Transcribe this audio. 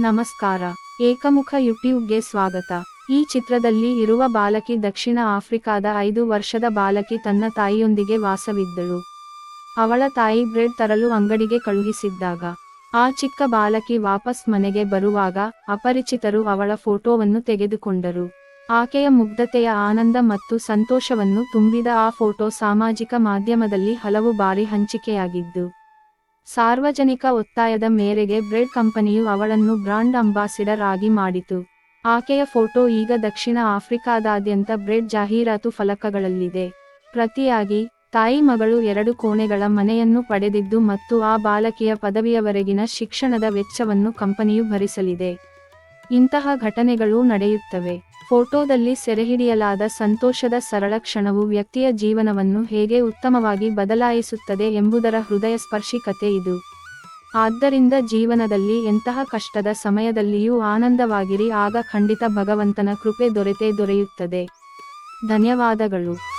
ನಮಸ್ಕಾರ. ಏಕಮುಖ ಯುಟ್ಯೂಬ್ಗೆ ಸ್ವಾಗತ. ಈ ಚಿತ್ರದಲ್ಲಿ ಇರುವ ಬಾಲಕಿ ದಕ್ಷಿಣ ಆಫ್ರಿಕಾದ ಐದು ವರ್ಷದ ಬಾಲಕಿ ತನ್ನ ತಾಯಿಯೊಂದಿಗೆ ವಾಸವಿದ್ದಳು. ಅವಳ ತಾಯಿ ಬ್ರೆಡ್ ತರಲು ಅಂಗಡಿಗೆ ಕಳುಹಿಸಿದ್ದಾಗ, ಆ ಚಿಕ್ಕ ಬಾಲಕಿ ವಾಪಸ್ ಮನೆಗೆ ಬರುವಾಗ ಅಪರಿಚಿತರು ಅವಳ ಫೋಟೋವನ್ನು ತೆಗೆದುಕೊಂಡರು. ಆಕೆಯ ಮುಗ್ಧತೆಯ ಆನಂದ ಮತ್ತು ಸಂತೋಷವನ್ನು ತುಂಬಿದ ಆ ಫೋಟೋ ಸಾಮಾಜಿಕ ಮಾಧ್ಯಮದಲ್ಲಿ ಹಲವು ಬಾರಿ ಹಂಚಿಕೆಯಾಗಿದ್ದು ಸಾರ್ವಜನಿಕ ಒತ್ತಾಯದ ಮೇರೆಗೆ ಬ್ರೆಡ್ ಕಂಪನಿಯು ಅವಳನ್ನು ಬ್ರಾಂಡ್ ಅಂಬಾಸಿಡರ್ ಆಗಿ ಮಾಡಿತು. ಆಕೆಯ ಫೋಟೋ ಈಗ ದಕ್ಷಿಣ ಆಫ್ರಿಕಾದಾದ್ಯಂತ ಬ್ರೆಡ್ ಜಾಹೀರಾತು ಫಲಕಗಳಲ್ಲಿದೆ. ಪ್ರತಿಯಾಗಿ, ತಾಯಿ ಮಗಳು ಎರಡು ಕೋಣೆಗಳ ಮನೆಯನ್ನು ಪಡೆದಿದ್ದು ಮತ್ತು ಆ ಬಾಲಕಿಯ ಪದವಿಯವರೆಗಿನ ಶಿಕ್ಷಣದ ವೆಚ್ಚವನ್ನು ಕಂಪನಿಯು ಭರಿಸಲಿದೆ. ಇಂತಹ ಘಟನೆಗಳು ನಡೆಯುತ್ತವೆ. ಫೋಟೋದಲ್ಲಿ ಸೆರೆಹಿಡಿಯಲಾದ ಸಂತೋಷದ ಸರಳ ಕ್ಷಣವು ವ್ಯಕ್ತಿಯ ಜೀವನವನ್ನು ಹೇಗೆ ಉತ್ತಮವಾಗಿ ಬದಲಾಯಿಸುತ್ತದೆ ಎಂಬುದರ ಹೃದಯಸ್ಪರ್ಶಿ ಕತೆ ಇದು. ಆದ್ದರಿಂದ ಜೀವನದಲ್ಲಿ ಎಂತಹ ಕಷ್ಟದ ಸಮಯದಲ್ಲಿಯೂ ಆನಂದವಾಗಿರಿ, ಆಗ ಖಂಡಿತ ಭಗವಂತನ ಕೃಪೆ ದೊರೆತೇ ದೊರೆಯುತ್ತದೆ. ಧನ್ಯವಾದಗಳು.